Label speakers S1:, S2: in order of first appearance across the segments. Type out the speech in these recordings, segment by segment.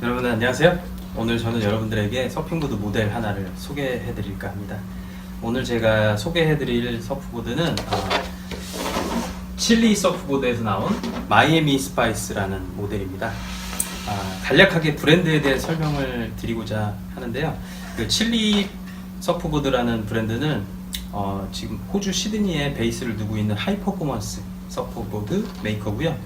S1: 여러분 안녕하세요. 오늘 저는 여러분들에게 서핑보드 모델 하나를 소개해 드릴까 합니다. 오늘 제가 소개해 드릴 서프보드는 어, 칠리 서프보드에서 나온 마이애미 스파이스라는 모델입니다. 아, 간략하게 브랜드에 대해 설명을 드리고자 하는데요. 그 칠리 서프보드라는 브랜드는 어, 지금 호주 시드니에 베이스를 두고 있는 하이퍼포먼스 서프보드 메이커고요.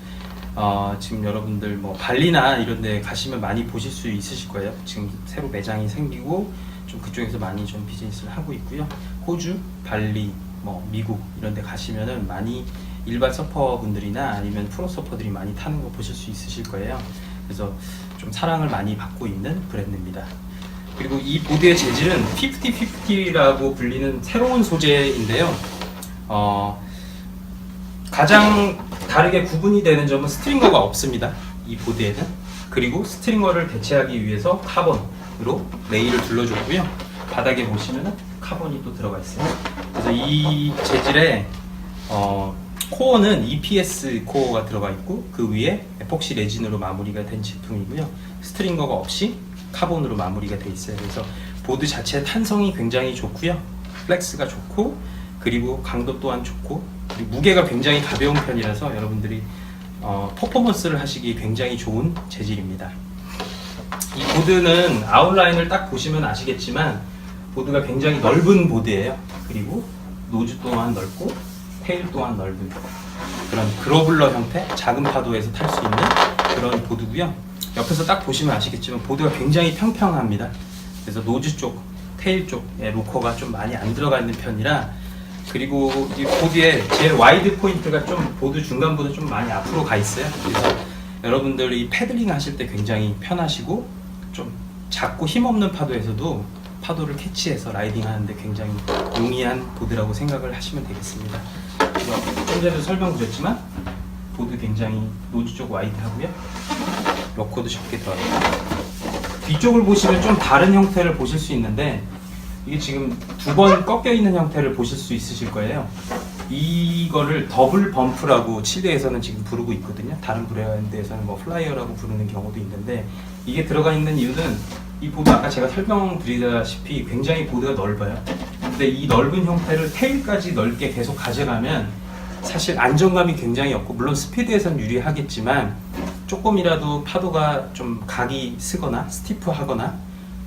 S1: 어, 지금 여러분들 뭐 발리나 이런 데 가시면 많이 보실 수 있으실 거예요. 지금 새로 매장이 생기고 좀 그쪽에서 많이 좀 비즈니스를 하고 있고요. 호주, 발리, 뭐 미국 이런 데 가시면은 많이 일반 서퍼분들이나 아니면 프로 서퍼들이 많이 타는 거 보실 수 있으실 거예요. 그래서 좀 사랑을 많이 받고 있는 브랜드입니다. 그리고 이 보드의 재질은 50-50라고 불리는 새로운 소재인데요. 어, 가장 다르게 구분이 되는 점은 스트링거가 없습니다. 이 보드에는. 그리고 스트링거를 대체하기 위해서 카본으로 레일을 둘러줬고요. 바닥에 보시면은 카본이 또 들어가 있어요. 그래서 이 재질에 어, 코어는 EPS 코어가 들어가 있고 그 위에 에폭시 레진으로 마무리가 된 제품이고요. 스트링거가 없이 카본으로 마무리가 돼 있어요. 그래서 보드 자체 탄성이 굉장히 좋고요. 플렉스가 좋고 그리고 강도 또한 좋고 무게가 굉장히 가벼운 편이라서 여러분들이 어, 퍼포먼스를 하시기 굉장히 좋은 재질입니다. 이 보드는 아웃라인을 딱 보시면 아시겠지만 보드가 굉장히 넓은 보드예요. 그리고 노즈 또한 넓고 테일 또한 넓은 그런 그로블러 형태, 작은 파도에서 탈 수 있는 그런 보드고요. 옆에서 딱 보시면 아시겠지만 보드가 굉장히 평평합니다. 그래서 노즈 쪽, 테일 쪽에 로커가 좀 많이 안 들어가 있는 편이라 그리고 이 보드에 제일 와이드 포인트가 좀 보드 중간보다 좀 많이 앞으로 가 있어요. 그래서 여러분들이 패들링 하실 때 굉장히 편하시고 좀 작고 힘없는 파도에서도 파도를 캐치해서 라이딩 하는데 굉장히 용이한 보드라고 생각을 하시면 되겠습니다. 좀 전에도 설명 드렸지만 보드 굉장히 노즈 쪽 와이드하고요. 로커도 적게 들어가요. 뒤쪽을 보시면 좀 다른 형태를 보실 수 있는데 이게 지금 두 번 꺾여 있는 형태를 보실 수 있으실 거예요. 이거를 더블 범프라고 칠레에서는 지금 부르고 있거든요. 다른 브랜드에서는 뭐 플라이어라고 부르는 경우도 있는데 이게 들어가 있는 이유는 이 보드 아까 제가 설명드리다시피 굉장히 보드가 넓어요. 근데 이 넓은 형태를 테일까지 넓게 계속 가져가면 사실 안정감이 굉장히 없고 물론 스피드에선 유리하겠지만 조금이라도 파도가 좀 각이 쓰거나 스티프하거나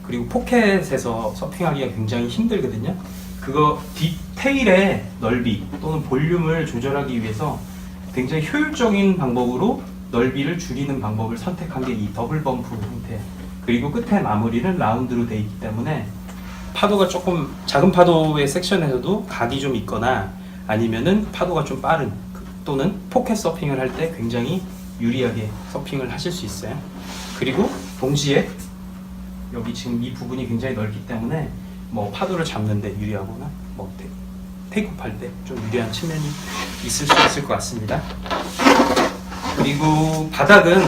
S1: 그리고 포켓에서 서핑하기가 굉장히 힘들거든요. 그거 디테일의 넓이 또는 볼륨을 조절하기 위해서 굉장히 효율적인 방법으로 넓이를 줄이는 방법을 선택한 게 이 더블 범프 형태. 그리고 끝에 마무리는 라운드로 돼 있기 때문에 파도가 조금 작은 파도의 섹션에서도 각이 좀 있거나 아니면은 파도가 좀 빠른 그- 또는 포켓 서핑을 할 때 굉장히 유리하게 서핑을 하실 수 있어요. 그리고 동시에 여기 지금 이 부분이 굉장히 넓기 때문에 뭐 파도를 잡는데 유리하거나 뭐 테, 테이크오프 할때 좀 유리한 측면이 있을 수 있을 것 같습니다. 그리고 바닥은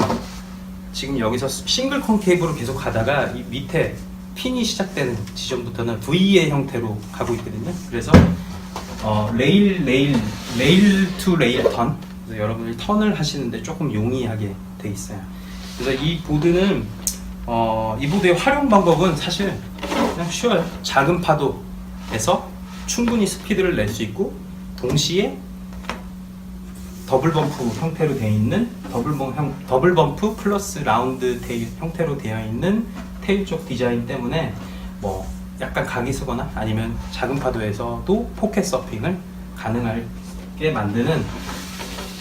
S1: 지금 여기서 싱글 컨케이브로 계속 가다가 이 밑에 핀이 시작되는 지점부터는 V의 형태로 가고 있거든요. 그래서 어, 레일 레일 레일 투 레일 턴 그래서 여러분이 턴을 하시는데 조금 용이하게 돼 있어요. 그래서 이 보드는 어, 이 보드의 활용 방법은 사실 그냥 쉬워요. 작은 파도에서 충분히 스피드를 낼 수 있고 동시에 더블 범프 형태로 되어 있는 더블 범 형, 더블 범프 플러스 라운드 테일 형태로 되어 있는 테일 쪽 디자인 때문에 뭐 약간 각이 쓰거나 아니면 작은 파도에서도 포켓 서핑을 가능하게 만드는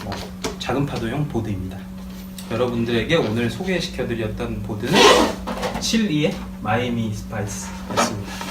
S1: 뭐 작은 파도용 보드입니다. 여러분들에게 오늘 소개시켜드렸던 보드는 칠리의 마이애미 스파이스였습니다.